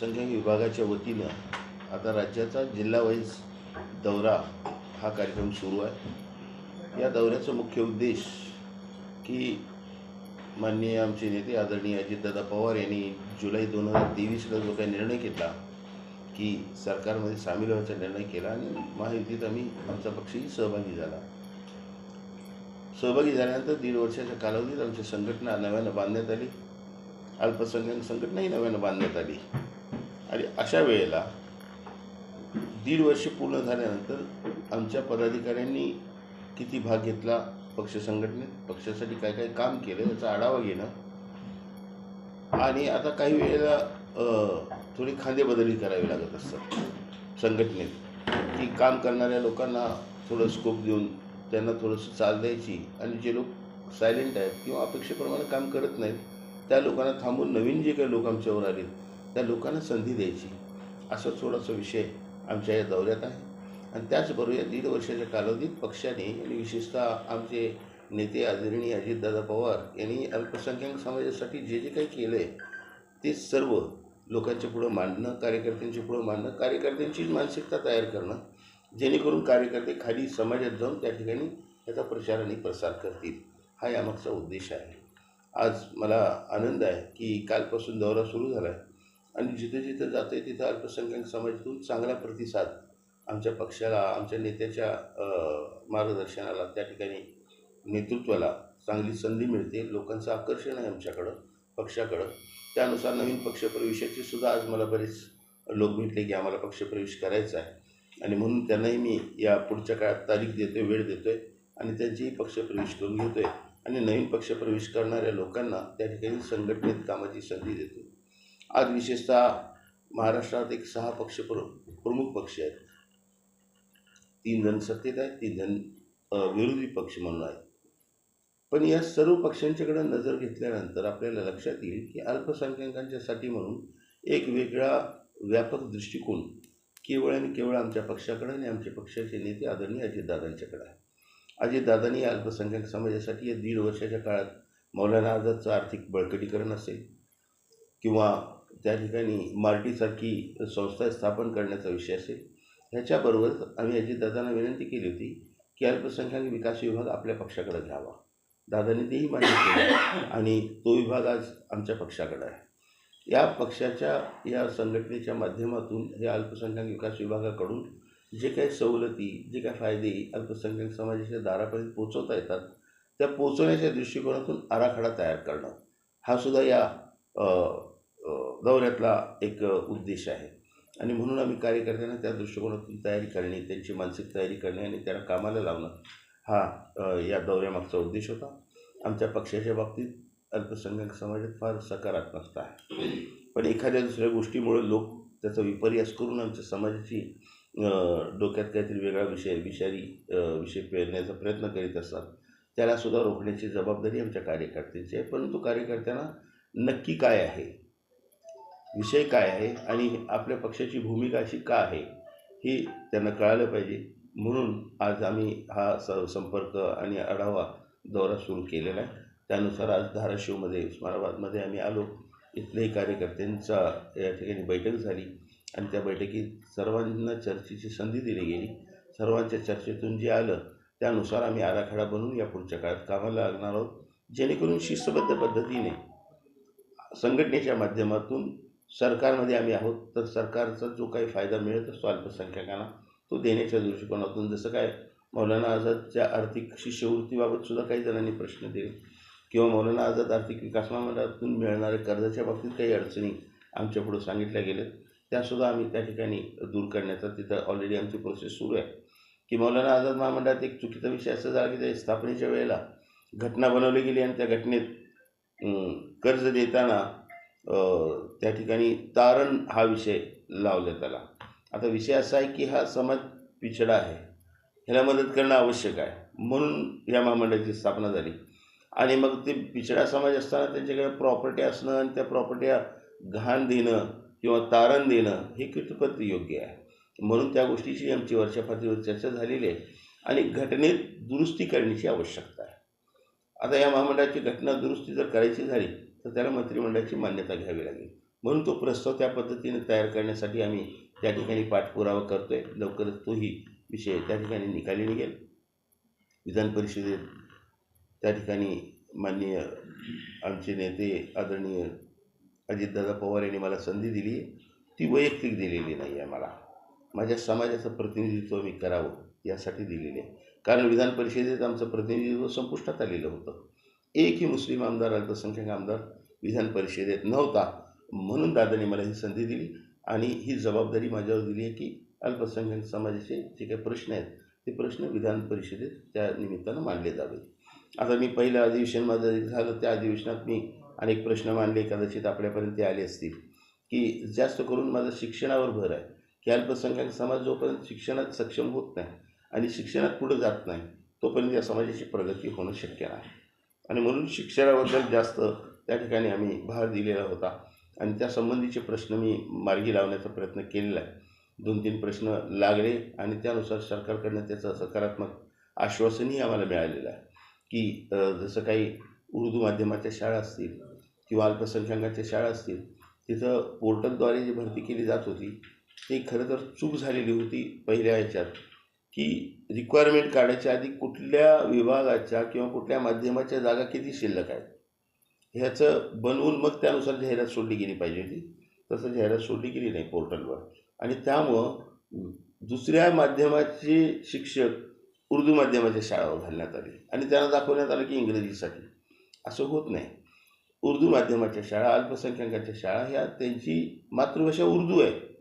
संख्या विभागाच्या वतीनं आता राज्याचा जिल्हावाईज दौरा हा कार्यक्रम सुरू आहे. या दौऱ्याचा मुख्य उद्देश की माननीय आमचे नेते आदरणीय अजितदादा पवार यांनी जुलै दोन हजार तेवीसला जो काही निर्णय घेतला की सरकारमध्ये सामील व्हायचा निर्णय केला आणि महायुतीत आम्ही आमचा पक्षही सहभागी झाला. सहभागी झाल्यानंतर दीड वर्षाच्या कालावधीत आमची संघटना नव्यानं बांधण्यात आली. अल्पसंख्याक संघटनाही नव्यानं बांधण्यात आली. आणि अशा वेळेला दीड वर्ष पूर्ण झाल्यानंतर आमच्या पदाधिकाऱ्यांनी किती भाग घेतला पक्ष संघटनेत पक्षासाठी काय काय काम केलं याचा आढावा घेणं. आणि आता काही वेळेला थोडी खांदेबदली करावी लागत असतात संघटनेत. की काम करणाऱ्या लोकांना थोडं स्कोप देऊन त्यांना थोडंसं चाल द्यायची आणि जे लोक सायलेंट आहेत किंवा अपेक्षेप्रमाणे काम करत नाहीत त्या लोकांना थांबून नवीन जे काही लोक आमच्यावर आले त्या लोकांना संधी द्यायची. असा थोडासा विषय आमच्या या दौऱ्यात आहे. आणि त्याचबरोबर या दीड वर्षाच्या कालावधीत पक्षाने आणि विशेषतः आमचे नेते आदरणीय अजितदादा पवार यांनी अल्पसंख्याक समाजासाठी जे जे काही केलं आहे ते सर्व लोकांच्या पुढं मांडणं कार्यकर्त्यांच्या पुढं मांडणं कार्यकर्त्यांचीच मानसिकता तयार करणं जेणेकरून कार्यकर्ते खाली समाजात जाऊन त्या ठिकाणी त्याचा प्रचार आणि प्रसार करतील हा यामागचा उद्देश आहे. आज मला आनंद आहे की कालपासून दौरा सुरू झाला आहे आणि जिथे जिथे जाते तिथं अल्पसंख्याक समाजातून चांगला प्रतिसाद आमच्या पक्षाला आमच्या नेत्याच्या मार्गदर्शनाला त्या ठिकाणी नेतृत्वाला चांगली संधी मिळते. लोकांचं आकर्षण आहे आमच्याकडं पक्षाकडं. त्यानुसार नवीन पक्षप्रवेशाची सुद्धा आज मला बरेच लोक भेटले की आम्हाला पक्षप्रवेश करायचा आहे. आणि म्हणून त्यांनाही मी या पुढच्या काळात तारीख देतो आहे वेळ देतो आहे आणि त्यांचीही पक्षप्रवेश करून घेतो आहे आणि नवीन पक्षप्रवेश करणाऱ्या लोकांना त्या ठिकाणी संघटनेत कामाची संधी देतो आज विशेषतः महाराष्ट्रात एक सहा पक्ष प्र प्रमुख पक्ष आहेत. तीन जण सत्तेत आहेत तीन जण विरोधी पक्ष म्हणून आहेत. पण या सर्व पक्षांच्याकडे नजर घेतल्यानंतर आपल्याला लक्षात येईल की अल्पसंख्याकांच्यासाठी म्हणून एक वेगळा व्यापक दृष्टिकोन केवळ आणि केवळ आमच्या पक्षाकडे आणि आमच्या पक्षाचे नेते आदरणीय अजितदादांच्याकडे आहे. अजितदादांनी या अल्पसंख्याक समाजासाठी या दीड वर्षाच्या काळात मौलाना आझादचं आर्थिक बळकटीकरण असेल किंवा त्या ठिकाणी मार्टीसारखी संस्था स्थापन करण्याचा विषय असेल ह्याच्याबरोबर आम्ही अजितदादांना विनंती केली होती की अल्पसंख्याक विकास विभाग आपल्या पक्षाकडे घ्यावा. दादांनी तेही मान्य केलं आणि तो विभाग आज आमच्या पक्षाकडे आहे. या पक्षाच्या या संघटनेच्या माध्यमातून हे अल्पसंख्याक विकास विभागाकडून जे काही सवलती जे काही फायदे अल्पसंख्याक समाजाच्या दारापर्यंत पोचवता येतात त्या पोचवण्याच्या दृष्टिकोनातून आराखडा तयार करणं. हा सुद्धा या दौऱ्यातला एक उद्देश आहे. आणि म्हणून आम्ही कार्यकर्त्यांना त्या दृष्टिकोनातून तयारी करणे त्यांची मानसिक तयारी करणे आणि त्यांना कामाला लावणं हा या दौऱ्यामागचा उद्देश होता. आमच्या पक्षाच्या बाबतीत अल्पसंख्याक समाजात फार सकारात्मकता आहे. पण एखाद्या दुसऱ्या गोष्टीमुळे लोक त्याचा विपर्यास करून आमच्या समाजाची डोक्यात काहीतरी वेगळा विषय विषारी विषय पेरण्याचा प्रयत्न करीत असतात. त्यालासुद्धा रोखण्याची जबाबदारी आमच्या कार्यकर्त्यांची आहे. परंतु कार्यकर्त्यांना नक्की काय आहे? विषय काय आहे आणि आपल्या पक्षाची भूमिका अशी का आहे हे त्यांना कळालं पाहिजे. म्हणून आज आम्ही हा स संपर्क आणि आढावा दौरा सुरू केलेला आहे. त्यानुसार आज धाराशिवमध्ये उस्मानाबादमध्ये आम्ही आलो. इथल्याही कार्यकर्त्यांचा या ठिकाणी बैठक झाली आणि त्या बैठकीत सर्वांना चर्चेची संधी दिली गेली. सर्वांच्या चर्चेतून जे आलं त्यानुसार आम्ही आराखडा बनवून या पुढच्या काळात कामाला लागणार आहोत. जेणेकरून शिस्तबद्ध पद्धतीने संघटनेच्या माध्यमातून सरकारमध्ये आम्ही आहोत तर सरकारचा जो काही फायदा मिळत असतो अल्पसंख्याकांना तो देण्याच्या दृष्टिकोनातून. जसं काय मौलाना आझादच्या आर्थिक शिष्यवृत्तीबाबत सुद्धा काही जणांनी प्रश्न दिले. किंवा मौलाना आझाद आर्थिक विकास महामंडळातून मिळणाऱ्या कर्जाच्या बाबतीत काही अडचणी आमच्या पुढं सांगितल्या गेल्या. त्यासुद्धा आम्ही त्या ठिकाणी दूर करण्याचा तिथं ऑलरेडी आमची प्रोसेस सुरू आहे. की मौलाना आझाद महामंडळात एक चुकीचा विषय असा झाला की त्या स्थापनेच्या वेळेला घटना बनवली गेली आणि त्या घटनेत कर्ज देताना त्या ठिकाणी तारण हा विषय लावला त्याला. आता विषय असा आहे की हा समाज पिछडा आहे. ह्याला मदत करणं आवश्यक आहे. म्हणून या महामंडळाची स्थापना झाली. आणि मग ते पिछडा समाज असताना त्यांच्याकडे प्रॉपर्टी असणं आणि त्या प्रॉपर्ट्या घाण देणं किंवा तारण देणं हे कितपत योग्य आहे? म्हणून त्या गोष्टीची आमची वरच्या पातळीवर चर्चा झालेली आहे. आणि घटनेत दुरुस्ती करण्याची आवश्यकता आहे. आता या महामंडळाची घटना दुरुस्ती जर करायची झाली तर त्याला मंत्रिमंडळाची मान्यता घ्यावी लागेल. म्हणून तो प्रस्ताव त्या पद्धतीने तयार करण्यासाठी आम्ही त्या ठिकाणी पाठपुरावा करतो आहे लवकरच तोही विषय त्या ठिकाणी निकाली निघेल. विधान परिषदेत त्या ठिकाणी माननीय आमचे नेते आदरणीय अजितदादा पवार यांनी मला संधी दिली ती वैयक्तिक दिलेली नाही आहे मला. माझ्या समाजाचं प्रतिनिधित्व मी करावं यासाठी दिलेली आहे. कारण विधान परिषदेत आमचं प्रतिनिधित्व संपुष्टात आलेलं होतं. एकही मुस्लिम आमदार अल्पसंख्याक आमदार विधान परिषदेत नव्हता. म्हणून दादाने मला ही संधी दिली आणि ही जबाबदारी माझ्यावर दिली आहे की अल्पसंख्याक समाजाचे जे काही प्रश्न आहेत ते प्रश्न विधान परिषदेत त्या निमित्तानं मांडले जावे. आता मी पहिलं अधिवेशन माझं झालं त्या अधिवेशनात मी अनेक प्रश्न मांडले. कदाचित आपल्यापर्यंत ते आले असतील. की जास्त करून माझं शिक्षणावर भर आहे. की अल्पसंख्याक समाज जोपर्यंत शिक्षणात सक्षम होत नाही आणि शिक्षणात पुढं जात नाही तोपर्यंत या समाजाची प्रगती होणं शक्य नाही. आणि म्हणून शिक्षणाबद्दल जास्त त्या ठिकाणी आम्ही भार दिलेला होता. आणि त्या संबंधीचे प्रश्न मी मार्गी लावण्याचा प्रयत्न केलेला आहे. दोन तीन प्रश्न लागले आणि त्यानुसार सरकारकडनं त्याचं सकारात्मक आश्वासनही आम्हाला मिळालेलं आहे. की जसं काही उर्दू माध्यमाच्या शाळा असतील किंवा अल्पसंख्याकांच्या शाळा असतील तिथं पोर्टलद्वारे जी भरती केली जात होती ती खरं तर चूक झालेली होती पहिल्या ह्याच्यात. की रिक्वायरमेंट काढायच्या आधी कुठल्या विभागाच्या किंवा कुठल्या माध्यमाच्या जागा किती शिल्लक आहेत? ह्याचं बनवून मग त्यानुसार जाहिरात सोडली गेली पाहिजे होती. तसं जाहिरात सोडली गेली नाही पोर्टलवर. आणि त्यामुळं दुसऱ्या माध्यमाचे शिक्षक उर्दू माध्यमाच्या शाळावर घालण्यात आले. आणि त्यांना दाखवण्यात आलं की इंग्रजीसाठी. असं होत नाही. उर्दू माध्यमाच्या शाळा अल्पसंख्याकांच्या शाळा ह्या त्यांची मातृभाषा उर्दू आहे.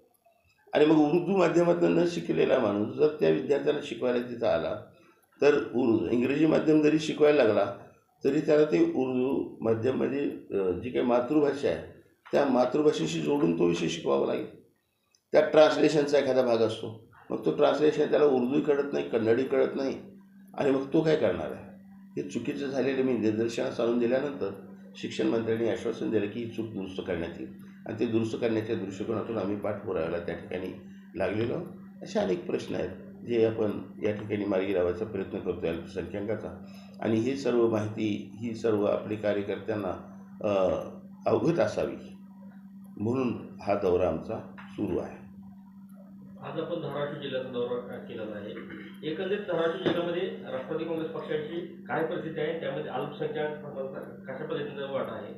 आणि मग उर्दू माध्यमातून न शिकलेला माणूस जर त्या विद्यार्थ्याला शिकवायला तिथं आला तर उर्दू इंग्रजी माध्यम जरी शिकवायला लागला तरी त्याला ते उर्दू माध्यममध्ये जी काही मातृभाषा आहे त्या मातृभाषेशी जोडून तो विषय शिकवावा लागेल. त्यात ट्रान्सलेशनचा एखादा भाग असतो. मग तो ट्रान्सलेशन त्याला उर्दूही कळत नाही कन्नडी कळत नाही आणि मग तो काय करणार आहे? हे चुकीचं झालेलं मी निदर्शनास आणून दिल्यानंतर शिक्षण मंत्र्यांनी आश्वासन दिलं की ही चूक दुरुस्त करण्यात येईल. आणि ते दुरुस्त करण्याच्या दृष्टिकोनातून आम्ही पाठपुराव्याला त्या ठिकाणी लागलेलो. असे अनेक प्रश्न आहेत जे आपण या ठिकाणी मार्गी लावायचा प्रयत्न करतो आहे अल्पसंख्याकाचा. आणि ही सर्व माहिती ही सर्व आपली कार्यकर्त्यांना अवगत असावी. म्हणून हा दौरा आमचा सुरू आहे. आज आपण धाराशिव जिल्ह्याचा दौरा केलेला आहे? एकंदरीत धाराशिव जिल्ह्यामध्ये राष्ट्रवादी काँग्रेस पक्षाची काय परिस्थिती आहे? त्यामध्ये अल्पसंख्याक कशा पद्धतीचा वाट आहे?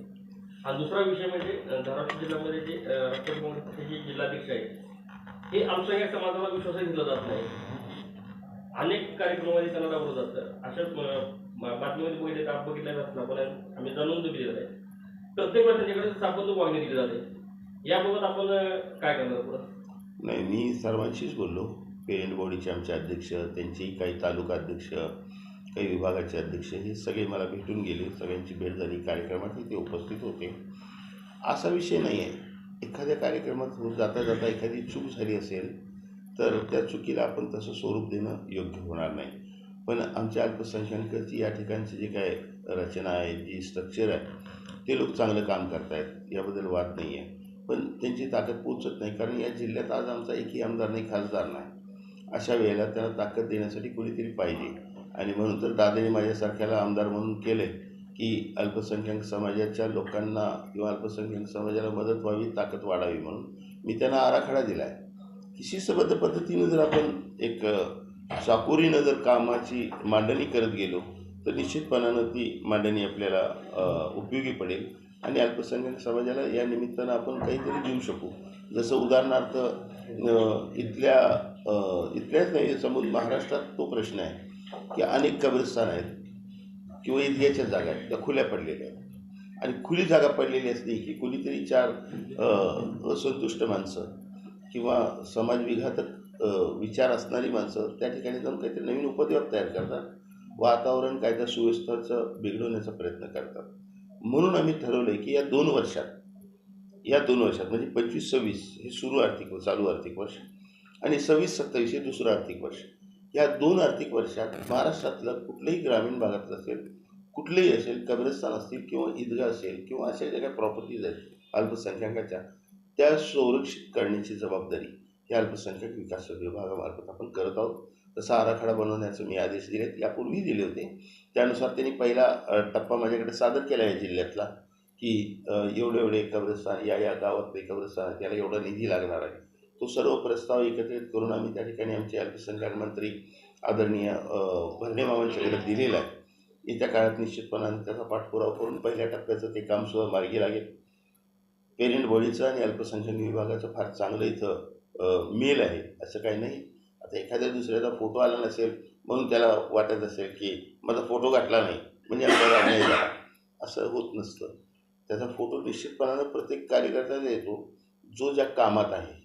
हा दुसरा विषय म्हणजे धाराशिव जिल्ह्यामध्ये जे अ, राष्ट्रवादी काँग्रेस जिल्हाध्यक्ष आहेत हे अल्पसंख्याक समाजाला विश्वासही दिला जात नाही. अनेक कार्यक्रमामध्ये त्यांना राबवलं जातं. अशा बातमीमध्ये बघितले तर बघितल्या जात आपण आम्ही जाणून दिलेलं आहे. प्रत्येक वेळेस त्यांच्याकडे सापडून मागणी दिली जाते. याबाबत आपण काय करणार पुढं? नाही मी सर्वांशीच बोललो. पेरेंट बॉडीचे आमचे अध्यक्ष त्यांचेही काही तालुका अध्यक्ष काही विभागाचे अध्यक्ष हे सगळे मला भेटून गेले. सगळ्यांची भेट झाली. कार्यक्रमातही ते उपस्थित होते. असा विषय नाही आहे एखाद्या कार्यक्रमात जाता जाता एखादी चूक झाली असेल तर त्या चुकीला आपण तसं स्वरूप देणं योग्य होणार नाही. पण आमच्या अल्पसंख्याकांची या ठिकाणची जी काय रचना आहे जी स्ट्रक्चर आहे ते लोक चांगलं काम करतायत. याबद्दल वाद नाही आहे पण त्यांची ताकद पोचत नाही. कारण या जिल्ह्यात आज आमचा एकही आमदार नाही खासदार नाही. अशा वेळेला त्यांना ताकद देण्यासाठी कोणीतरी पाहिजे. आणि म्हणून तर दादाने माझ्यासारख्याला आमदार म्हणून केले की अल्पसंख्याक समाजाच्या लोकांना किंवा अल्पसंख्याक समाजाला मदत व्हावी ताकद वाढावी म्हणून मी त्यांना आराखडा दिला आहे की शिस्तबद्ध पद्धतीनं जर आपण एक अ, चाकोरीनं जर कामाची मांडणी करत गेलो तर निश्चितपणानं ती मांडणी आपल्याला उपयोगी पडेल. आणि अल्पसंख्याक समाजाला या निमित्तानं आपण काहीतरी देऊ शकू. जसं उदाहरणार्थ इथल्या इथल्याच नाही समोर महाराष्ट्रात तो प्रश्न आहे. की अनेक कब्रस्तान आहेत किंवा ईदग्याच्या जागा आहेत त्या खुल्या पडलेल्या आहेत. आणि खुली जागा पडलेली असली की कुणीतरी चार असंतुष्ट माणसं किंवा समाजविघातक विचार असणारी माणसं त्या ठिकाणी जाऊन काहीतरी नवीन उपद्व्याप तयार करतात. वातावरण कायदा सुव्यवस्थाचं बिघडवण्याचा प्रयत्न करतात. म्हणून आम्ही ठरवलं आहे की या दोन वर्षात या दोन वर्षात म्हणजे पंचवीस सव्वीस हे सुरू आर्थिक चालू आर्थिक वर्ष आणि सव्वीस सत्तावीस हे दुसरं आर्थिक वर्ष. या दोन आर्थिक वर्षात महाराष्ट्रातलं कुठलंही ग्रामीण भागातलं असेल कुठलेही असेल कब्रस्तान असतील किंवा ईदगा असेल किंवा अशा ज्या काही प्रॉपर्टीज आहेत अल्पसंख्याकाच्या त्या संरक्षित करण्याची जबाबदारी हे अल्पसंख्याक विकास विभागामार्फत आपण करत आहोत. तसा आराखडा बनवण्याचे मी आदेश दिलेत. यापूर्वी दिले होते. त्यानुसार त्यांनी पहिला टप्पा माझ्याकडे सादर केला आहे जिल्ह्यातला की एवढे एवढे कब्रस्तान या या गावात कब्रस्तान त्याला एवढा निधी लागणार आहे. तो सर्व प्रस्ताव एकत्रित करून आम्ही त्या ठिकाणी आमचे अल्पसंख्याक मंत्री आदरणीय भरणे मामांच्याकडे दिलेला आहे. येत्या काळात निश्चितपणाने त्याचा पाठपुरावा करून पहिल्या टप्प्याचं ते कामसुद्धा मार्गी लागेल. पेरेंट बॉडीचं आणि अल्पसंख्याक विभागाचं फार चांगलं इथं मेल आहे असं काही नाही. आता एखाद्या दुसऱ्याचा फोटो आला नसेल म्हणून त्याला वाटत असेल की माझा फोटो गाठला नाही म्हणजे आपल्याला नाही झाला. असं होत नसतं. त्याचा फोटो निश्चितपणानं प्रत्येक कार्यकर्त्याला येतो जो ज्या कामात आहे.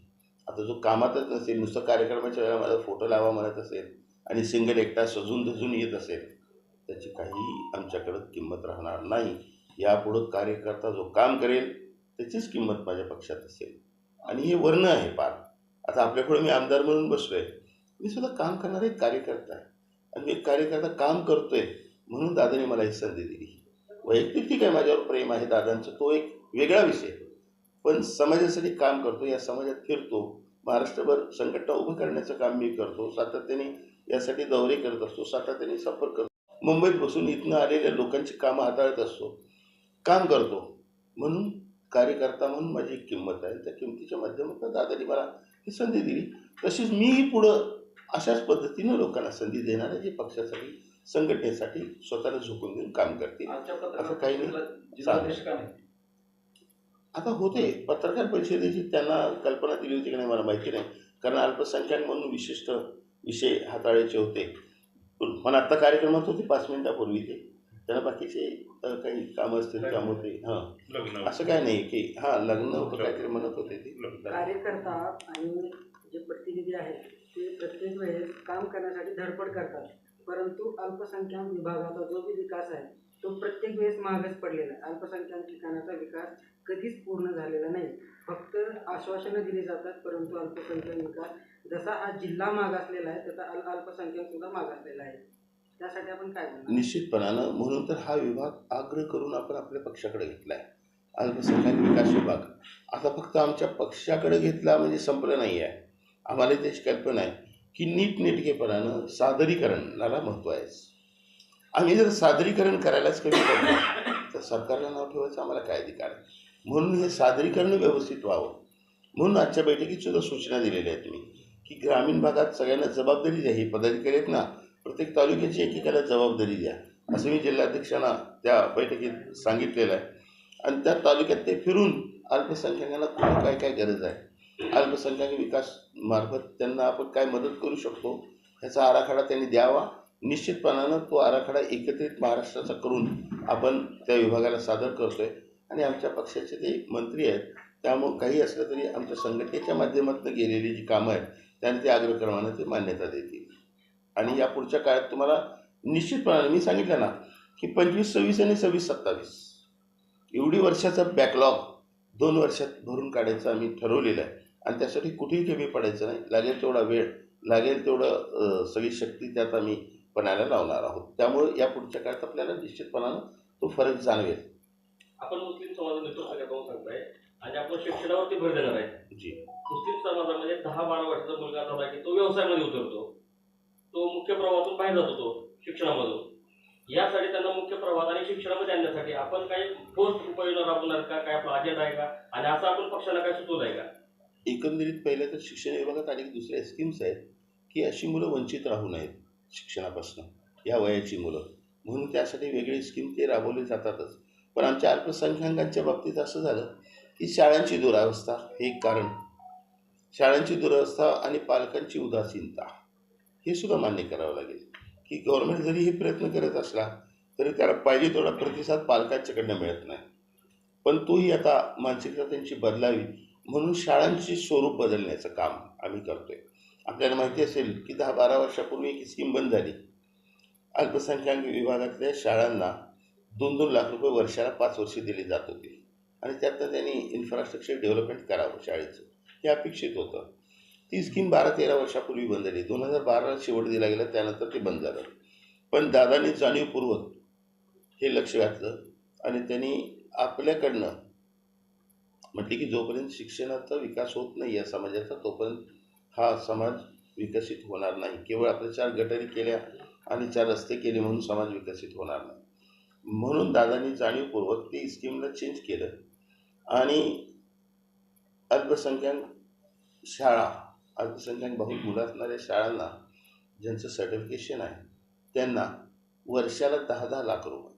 आता जो कामातच नसेल नुसतं कार्यक्रमाच्या वेळेला माझा फोटो लावा म्हणत असेल आणि सिंगल एकटा सजून धजून येत असेल त्याची काही आमच्याकडं किंमत राहणार नाही. यापुढं कार्यकर्ता जो काम करेल त्याचीच किंमत माझ्या पक्षात असेल. आणि हे वर्ण आहे पार. आता आपल्याकडे मी आमदार म्हणून बसलोय. मी सुद्धा काम करणारा एक कार्यकर्ता आहे. आणि मी एक कार्यकर्ता काम करतोय म्हणून दादाने मला ही संधी दिली. वैयक्तिक ठीक आहे माझ्यावर प्रेम आहे दादांचं. तो एक वेगळा विषय. पण समाजासाठी काम करतो या समाजात फिरतो. महाराष्ट्रभर संघटना उभं करण्याचं काम मी करतो. सातत्याने यासाठी दौरे करत असतो. सातत्याने सफर करतो. मुंबईत बसून इथनं आलेल्या लोकांची कामं हाताळत असतो. काम करतो. म्हणून कार्यकर्ता म्हणून माझी एक किंमत आहे. त्या किंमतीच्या माध्यमातून दादानी मला ही संधी दिली. तशीच मीही पुढं अशाच पद्धतीनं लोकांना संधी देणार आहे जे पक्षासाठी संघटनेसाठी स्वतःला झोकून देऊन काम करतील. असं काही नाही. आता होते पत्रकार परिषदेची त्यांना कल्पना दिली होती की नाही मला माहिती नाही. कारण अल्पसंख्याक म्हणून विशिष्ट विषय हाताळायचे होते. पण आत्ता कार्यक्रमात होते पाच मिनिटापूर्वी ते. त्यांना बाकीचे काही कामं असतील त्यामुळे ते हां. असं काय नाही की हां लग्न होतं काहीतरी म्हणत होते ते. कार्यकर्ता आणि जे प्रतिनिधी आहेत ते प्रत्येक वेळेस काम करण्यासाठी धडपड करतात. परंतु अल्पसंख्याक विभागाचा जो बी विकास आहे तो प्रत्येक वेळेस मागच पडलेला आहे. अल्पसंख्याक ठिकाणाचा विकास कधीच पूर्ण झालेला नाही. फक्त आश्वासनं दिली जातात परंतु अल्पसंख्याक विकास जसा हा जिल्हा मागासलेला आहे तसा अल अल्पसंख्याक सुद्धा मागासलेला आहे. त्यासाठी आपण काय निश्चितपणानं म्हणून तर हा विभाग आग्रह करून आपण आपल्या पक्षाकडे घेतला आहे अल्पसंख्याक विकास विभाग. आता फक्त आमच्या पक्षाकडे घेतला म्हणजे संपलं नाही आहे आम्हाला त्याची कल्पना आहे की नीटनेटकेपणानं सादरीकरणाला महत्त्व आहे. आम्ही जर सादरीकरण करायलाच कमी पडलो तर सरकारला नाव ठेवायचं आम्हाला काय अधिकार आहे? म्हणून हे सादरीकरण व्यवस्थित व्हावं. म्हणून आजच्या बैठकीत सुद्धा सूचना दिलेल्या आहेत मी की ग्रामीण भागात सगळ्यांना जबाबदारी द्या ही पदाधिकारी आहेत ना प्रत्येक तालुक्याची एकेकाला जबाबदारी द्या असं मी जिल्हाध्यक्षांना त्या बैठकीत सांगितलेलं आहे. आणि त्या तालुक्यात ते फिरून अल्पसंख्याकांना खूप काय काय गरज आहे? अल्पसंख्याक विकास मार्फत त्यांना आपण काय मदत करू शकतो? ह्याचा आराखडा त्यांनी द्यावा. निश्चितपणानं तो आराखडा एकत्रित महाराष्ट्राचा करून आपण त्या विभागाला सादर करतो आहे आणि आमच्या पक्षाचे ते मंत्री आहेत त्यामुळं काही असलं तरी आमच्या संघटनेच्या माध्यमातून गेलेली जी कामं आहेत त्यांनी ते आग्रक्रमानं ते मान्यता देतील. आणि या पुढच्या काळात तुम्हाला निश्चितपणाने मी सांगितलं ना की पंचवीस सव्वीस आणि सव्वीस सत्तावीस. एवढी वर्षाचा बॅकलॉग दोन वर्षात भरून काढायचं आम्ही ठरवलेलं आहे. आणि त्यासाठी कुठेही कमी पडायचं नाही. लागेल तेवढा वेळ लागेल तेवढं सगळी शक्ती त्यात आम्ही पणाला लावणार आहोत. त्यामुळे या पुढच्या काळात आपल्याला निश्चितपणानं तो फरक जाणवेल. आपण मुस्लिम समाज नेतृत्व करतो सांगताय आणि आपण शिक्षणावरती भर देणार आहे. जी. मुस्लिम समाजामध्ये दहा बारा वर्षाचा मुलगा झाला की तो व्यवसायामध्ये उतरतो. तो मुख्य प्रवाहातून बाहेर जातो तो शिक्षणामधून. यासाठी त्यांना मुख्य प्रवाहात आणि शिक्षणामध्ये आणण्यासाठी आपण काही ठोस उपाययोजना राबवणार का? काय आपला अजेंडा आहे का? आणि असं आपण पक्षाला काय सुचवलं आहे का? एकंदरीत पहिलं तर शिक्षण विभागात अनेक दुसऱ्या स्कीम्स आहेत की अशी मुलं वंचित राहू नयेत शिक्षणापासून. या वयाची मुलं. म्हणून त्यासाठी वेगळी स्कीम ते राबवले जातातच. पण आमच्या अल्पसंख्याकांच्या बाबतीत असं झालं की शाळांची दुरावस्था हे एक कारण. शाळांची दुरावस्था आणि पालकांची उदासीनता हे सुद्धा मान्य करावं लागेल. की गव्हर्नमेंट जरी हे प्रयत्न करत असला तरी त्याला पाहिजे तेवढा प्रतिसाद पालकांच्याकडनं मिळत नाही. पण तोही आता मानसिकता त्यांची बदलावी म्हणून शाळांचे स्वरूप बदलण्याचं काम आम्ही करतो आहे आपल्याला माहिती असेल की दहा बारा वर्षापूर्वी एक स्कीम बंद झाली. अल्पसंख्याक विभागातल्या शाळांना दोन दोन लाख रुपये वर्षाला पाच वर्षे दिले जात होते. आणि त्यातनं त्यांनी इन्फ्रास्ट्रक्चर डेव्हलपमेंट करावं शाळेचं. हे अपेक्षित होतं. ती स्कीम बारा तेरा वर्षापूर्वी बंद झाली. दोन हजार बाराला शेवट दिला गेला. त्यानंतर ते बंद झालं. पण दादांनी जाणीवपूर्वक हे लक्ष घातलं आणि त्यांनी आपल्याकडनं म्हटले की जोपर्यंत शिक्षणाचा विकास होत नाही या समाजाचा तोपर्यंत हा समाज विकसित होणार नाही. केवळ आपल्या चार गटारी केल्या आणि चार रस्ते केले म्हणून समाज विकसित होणार नाही. म्हणून दादांनी जाणीवपूर्वक ते स्कीमला चेंज केलं. आणि अल्पसंख्याक शाळा अल्पसंख्याक बहु मुलं असणाऱ्या शाळांना ज्यांचं सर्टिफिकेशन आहे त्यांना वर्षाला दहा दहा लाख रुपये.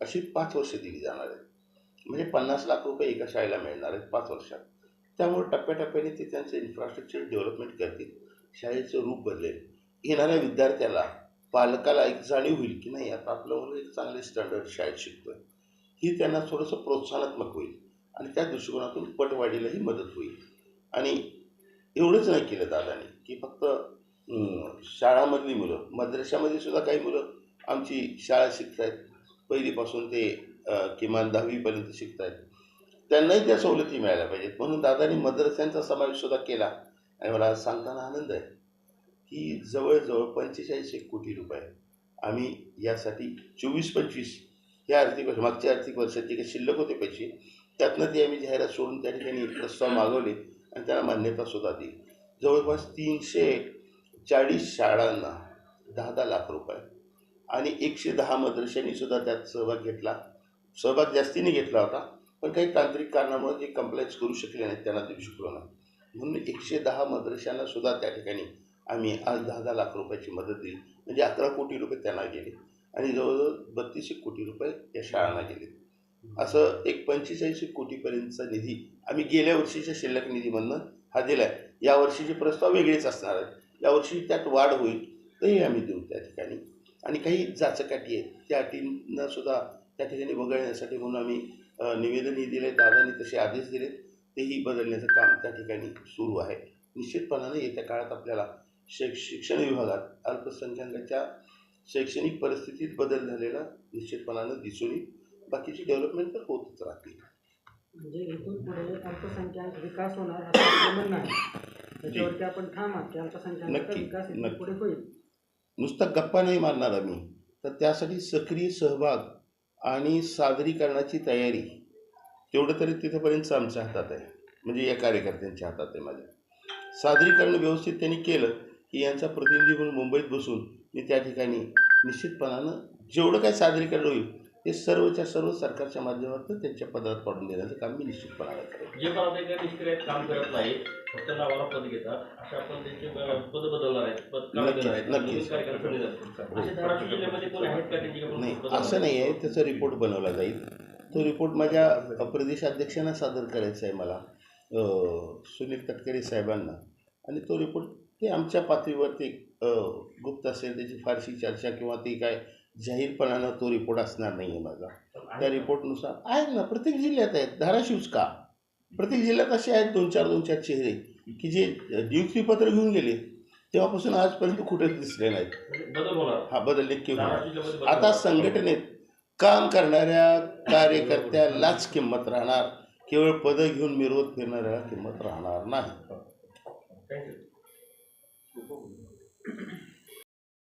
अशी पाच वर्ष दिली जाणार आहेत. म्हणजे पन्नास लाख रुपये एका शाळेला मिळणार आहेत पाच वर्षात. त्यामुळे टप्प्याटप्प्याने ते त्यांचं इन्फ्रास्ट्रक्चर डेव्हलपमेंट करतील शाळेचं रूप बदलेल. येणाऱ्या विद्यार्थ्याला पालकाला एक जाणीव होईल की नाही आता आपलं मुलं एक चांगले स्टँडर्ड शाळेत शिकतोय. ही त्यांना थोडंसं प्रोत्साहनात्मक होईल आणि त्या दृष्टिकोनातून पटवाढीलाही मदत होईल. आणि एवढंच नाही केलं दादाने की फक्त शाळामधली मुलं मद्रशामध्ये सुद्धा काही मुलं आमची शाळा शिकत आहेत पहिलीपासून ते किमान दहावीपर्यंत शिकत आहेत त्यांनाही त्या सवलती मिळाल्या पाहिजेत. म्हणून दादानी मद्रस्यांचा समावेश सुद्धा केला. आणि मला सांगताना आनंद आहे. की जवळजवळ पंचेचाळीस एक कोटी रुपये. आम्ही यासाठी चोवीस पंचवीस या आर्थिक वर्ष मागच्या आर्थिक वर्षात जे काही शिल्लक होते पैसे त्यातनं ते आम्ही जाहिरात सोडून त्या ठिकाणी प्रस्ताव मागवले आणि त्याला मान्यता सुद्धा दिली. जवळपास तीनशे चाळीस शाळांना दहा दहा लाख रुपये आणि एकशे दहा मदरशांनी सुद्धा त्यात सहभाग घेतला. सहभाग जास्तीने घेतला होता पण काही तांत्रिक कारणामुळे ते कंप्लायन्स करू शकले नाहीत त्यांना देऊ शकलो नाही म्हणून एकशे दहा मदरशांना सुद्धा त्या ठिकाणी आम्ही आज दहा दहा लाख रुपयाची मदत दिली. म्हणजे अकरा कोटी रुपये त्यांना गेले. आणि जवळजवळ बत्तीस एक कोटी रुपये या शाळांना गेले. असं एक पंचेचाळीसशे कोटीपर्यंतचा निधी आम्ही गेल्या वर्षीच्या शिल्लक निधीमधनं हा दिला आहे या वर्षीचे प्रस्ताव वेगळेच असणार आहेत. यावर्षी त्यात वाढ होईल तरी आम्ही देऊ त्या ठिकाणी. आणि काही जाचकाठी आहेत. त्या अटींना सुद्धा त्या ठिकाणी वगळण्यासाठी म्हणून आम्ही निवेदनही दिले दादांनी तसे आदेश दिले तेही बदलण्याचं काम त्या ठिकाणी सुरू आहे. निश्चितपणाने येत्या काळात आपल्याला शैक शिक्षण विभागात अल्पसंख्याकांच्या शैक्षणिक परिस्थितीत बदल झालेला निश्चितपणानं दिसून येईल. बाकीची डेव्हलपमेंट तर होतच राहतील. म्हणजे इथून पुढे अल्पसंख्याक विकास होणार असं आपलं म्हणणं आहे त्याच्यावरती आपण ठाम आहात की अल्पसंख्याकांचा नक्की, विकास इथून नक्की. पुढे होईल. नुसता गप्पा नाही मारणार आम्ही. तर त्यासाठी सक्रिय सहभाग आणि सादरीकरणाची तयारी तेवढं तरी तिथंपर्यंत आमच्या हातात आहे. म्हणजे या कार्यकर्त्यांच्या हातात आहे माझ्या. सादरीकरण व्यवस्थित त्यांनी केलं की यांचा प्रतिनिधी म्हणून मुंबईत बसून मी त्या ठिकाणी निश्चितपणानं जेवढं काही सादरीकरण होईल ते सर्वच्या सर्व सरकारच्या माध्यमातून त्यांच्या पदात पाडून देण्याचं काम मी निश्चितपणानं करेन. जे पण आता काही निष्क्रिय काम करत नाही फक्त नावाला पद घेतात अशा पद्धतीचे अं, पद बदलणार आहेत पद नक्कीच, त्यांची काही नाही असं नाही आहे. त्याचा रिपोर्ट बनवला जाईल. तो रिपोर्ट माझ्या प्रदेशाध्यक्षांना सादर करायचा आहे मला सुनील तटकरे साहेबांना. आणि तो रिपोर्ट ते आमच्या पातळीवरती गुप्त असेल त्याची फारशी चर्चा किंवा ती काय जाहीरपणानं तो रिपोर्ट असणार नाही आहे माझा. त्या रिपोर्टनुसार आहेत ना. प्रत्येक जिल्ह्यात आहेत. धाराशिवच का? प्रत्येक जिल्ह्यात असे आहेत दोन चार दोन चार चेहरे की जे नियुक्तीपत्र घेऊन गेले तेव्हापासून आजपर्यंत कुठेच दिसले नाहीत. हा बदल नक्की होणार. धाराशिव जिल्ह्यामध्ये बदल आता. संघटनेत काम करणाऱ्या कार्यकर्त्यालाच किंमत राहणार. केवळ पदं घेऊन मिरवत फिरणाऱ्याला किंमत राहणार नाही. Desculpa.